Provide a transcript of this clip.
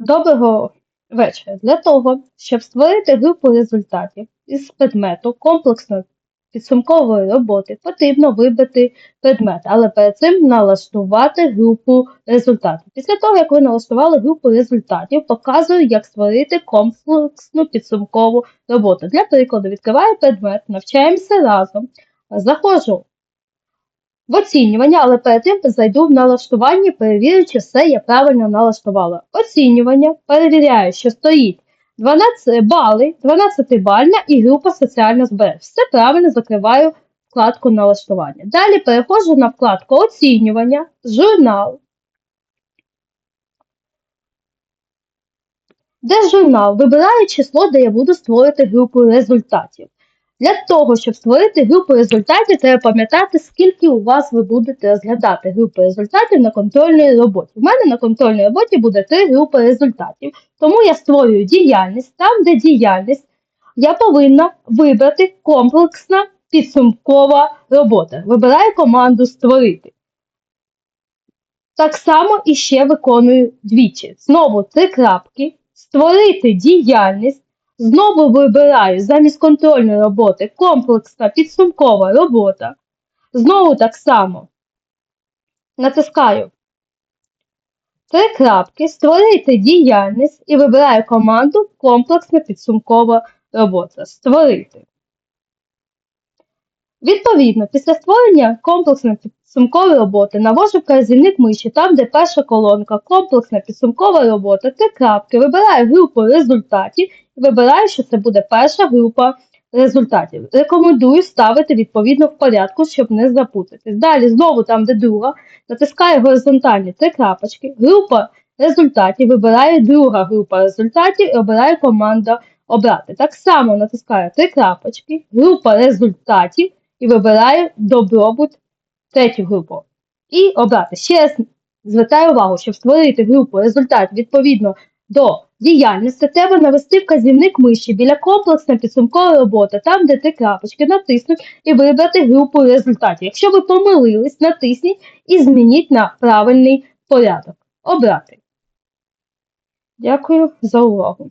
Доброго вечора. Для того, щоб створити групу результатів із предмету комплексної підсумкової роботи, потрібно вибрати предмет, але перед цим налаштувати групу результатів. Після того, як ви налаштували групу результатів, показую, як створити комплексну підсумкову роботу. Для прикладу, відкриваю предмет, навчаємося разом, заходжу в оцінювання, але перед тим зайду в налаштування, перевірю, чи все я правильно налаштувала. Оцінювання, перевіряю, що стоїть 12 бали, 12 бальна і група соціальна збереж. Все правильно закриваю вкладку налаштування. Далі переходжу на вкладку оцінювання, журнал. Де журнал? Вибираю число, де я буду створити групу результатів. Для того, щоб створити групу результатів, треба пам'ятати, скільки у вас ви будете розглядати групи результатів на контрольній роботі. У мене на контрольній роботі буде три групи результатів, тому я створюю діяльність. Там, де діяльність, я повинна вибрати комплексна підсумкова робота. Вибираю команду Створити. Так само і ще виконую двічі. Знову три крапки. Створити діяльність. Знову вибираю замість контрольної роботи комплексна підсумкова робота. Знову так само натискаю три крапки, створити діяльність і вибираю команду комплексна підсумкова робота. Створити. Відповідно, після створення комплексної підсумкової роботи. Навожу вказівник миші там, де перша колонка, комплексна підсумкова робота, три крапки, вибираю групу результатів. І вибираю, що це буде перша група результатів. Рекомендую ставити відповідно в порядку, щоб не запутатись. Далі, знову там, де друга, натискаю горизонтальні три крапочки, група результатів, вибираю друга група результатів і обираю команда обрати. Так само натискаю три крапочки, група результатів. І вибираю добробут третю групу. І обрати. Ще раз звертаю увагу, щоб створити групу результат відповідно до діяльності, треба навести вказівник миші біля комплексна підсумкова робота, там, де три крапочки, натиснуть і вибрати групу результатів. Якщо ви помилились, натисніть і змініть на правильний порядок. Обрати. Дякую за увагу.